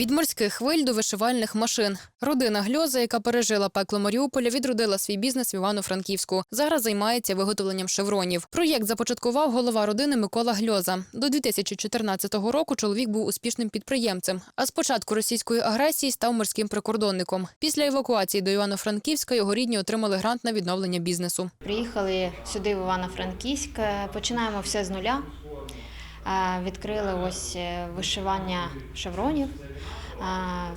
Від морських хвиль до вишивальних машин. Родина Гльоза, яка пережила пекло Маріуполя, відродила свій бізнес в Івано-Франківську. Зараз займається виготовленням шевронів. Проєкт започаткував голова родини Микола Гльоза. До 2014 року чоловік був успішним підприємцем. А з початку російської агресії став морським прикордонником. Після евакуації до Івано-Франківська його рідні отримали грант на відновлення бізнесу. Приїхали сюди в Івано-Франківськ, починаємо все з нуля. Е, Відкрили ось е, вишивання шевронів.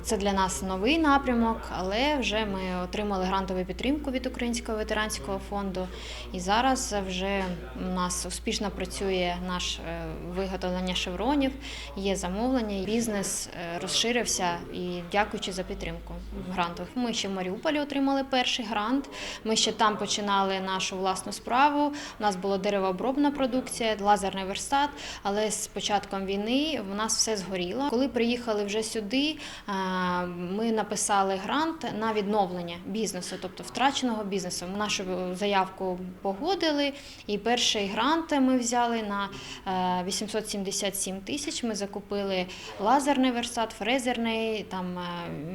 Це для нас новий напрямок, але вже ми отримали грантову підтримку від Українського ветеранського фонду. І зараз вже у нас успішно працює наш е, виготовлення шевронів, є замовлення, бізнес е, розширився і дякуючи за підтримку грантових. Ми ще в Маріуполі отримали перший грант. Ми ще там починали нашу власну справу. У нас була деревообробна продукція, лазерний верстат. Але з початком війни в нас все згоріло. Коли приїхали вже сюди, е, ми написали грант на відновлення бізнесу, тобто втраченого бізнесу. Нашу заявку погодили, і перший грант ми взяли на е, 877 тисяч. Ми закупили лазерний верстат, фрезерний, там е,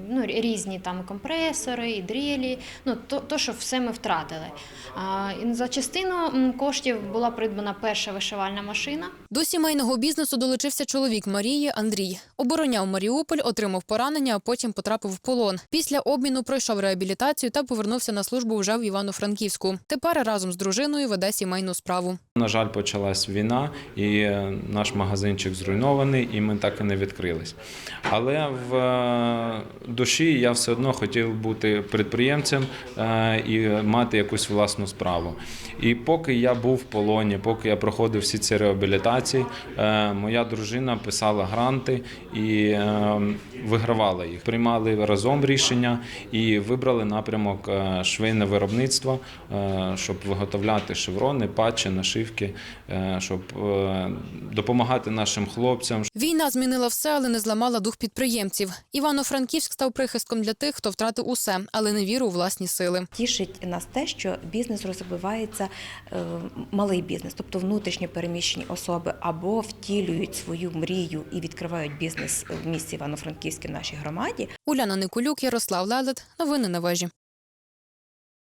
ну, різні там компресори, і дрелі. Ну то, то що все ми втратили. За частину коштів була придбана перша вишивальна машина. До сімейного бізнесу долучився чоловік Марії Андрій. Обороняв Маріуполь, отримав поранення, а потім потрапив в полон. Після обміну пройшов реабілітацію та повернувся на службу вже в Івано-Франківську. Тепер разом з дружиною веде сімейну справу. На жаль, почалась війна, і наш магазинчик зруйнований, і ми так і не відкрились. Але в е, душі я все одно хотів бути підприємцем е, і мати якусь власну справу. І поки я був в полоні, поки я проходив всі ці реабілітації, е, моя дружина писала гранти і вигравала їх. Приймали разом рішення і вибрали напрямок е, швейне виробництво, е, щоб виготовляти шеврони, патчі, нашивки, е, щоб допомагати нашим хлопцям, Війна змінила все, але не зламала дух підприємців. Івано-Франківськ став прихистком для тих, хто втратив усе, але не віру у власні сили. Тішить нас те, що бізнес розвивається малий бізнес, тобто внутрішньо переміщені особи або втілюють свою мрію і відкривають бізнес в місті Івано-Франківській в нашій громаді, Уляна Никулюк, Ярослав Лелет. Новини на вежі.